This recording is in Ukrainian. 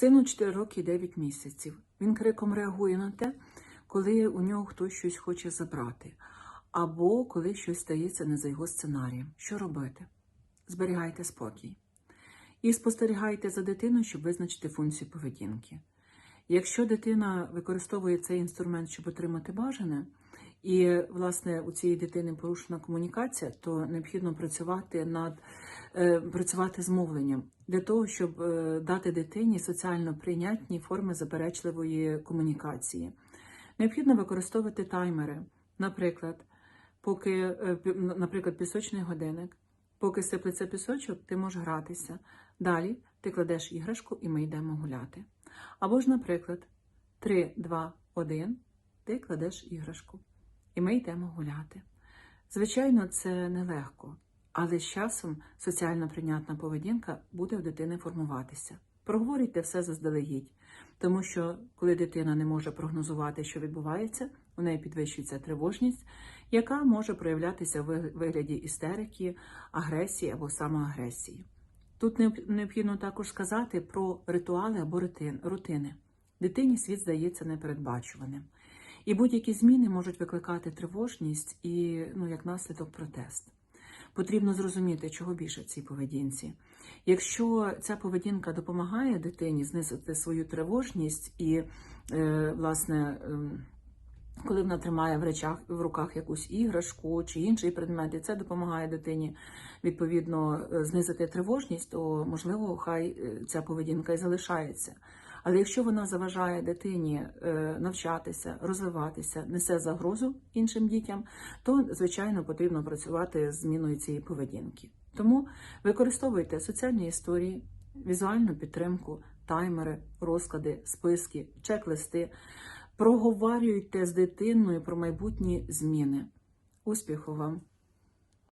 Сину 4 роки і 9 місяців. Він криком реагує на те, коли у нього хтось щось хоче забрати, або коли щось стається не за його сценарієм. Що робити? Зберігайте спокій. І спостерігайте за дитиною, щоб визначити функцію поведінки. Якщо дитина використовує цей інструмент, щоб отримати бажане, і, власне, у цієї дитини порушена комунікація, то необхідно працювати над е, працювати з мовленням для того, щоб е, дати дитині соціально прийнятні форми заперечливої комунікації. Необхідно використовувати таймери, наприклад, поки, е, наприклад, пісочний годинник. Поки сиплеться пісочок, ти можеш гратися. Далі ти кладеш іграшку і ми йдемо гуляти. Або ж, наприклад, 3, 2, 1, ти кладеш іграшку, і ми йдемо гуляти. Звичайно, це нелегко, але з часом соціально прийнятна поведінка буде в дитини формуватися. Проговорюйте все заздалегідь, тому що коли дитина не може прогнозувати, що відбувається, у неї підвищується тривожність, яка може проявлятися в вигляді істерики, агресії або самоагресії. Тут необхідно також сказати про ритуали або рутини. Дитині світ здається непередбачуваним. І будь-які зміни можуть викликати тривожність і, ну, як наслідок, протест. Потрібно зрозуміти, чого більше цій поведінці. Якщо ця поведінка допомагає дитині знизити свою тривожність і, е, власне, ем, коли вона тримає в речах в руках якусь іграшку чи інший предмет, і це допомагає дитині відповідно е, знизити тривожність, то можливо хай е, ця поведінка і залишається. Але якщо вона заважає дитині е, навчатися, розвиватися, несе загрозу іншим дітям, то звичайно потрібно працювати з зміною цієї поведінки. Тому використовуйте соціальні історії, візуальну підтримку, таймери, розклади, списки, чек-листи. Проговорюйте з дитиною про майбутні зміни. Успіху вам!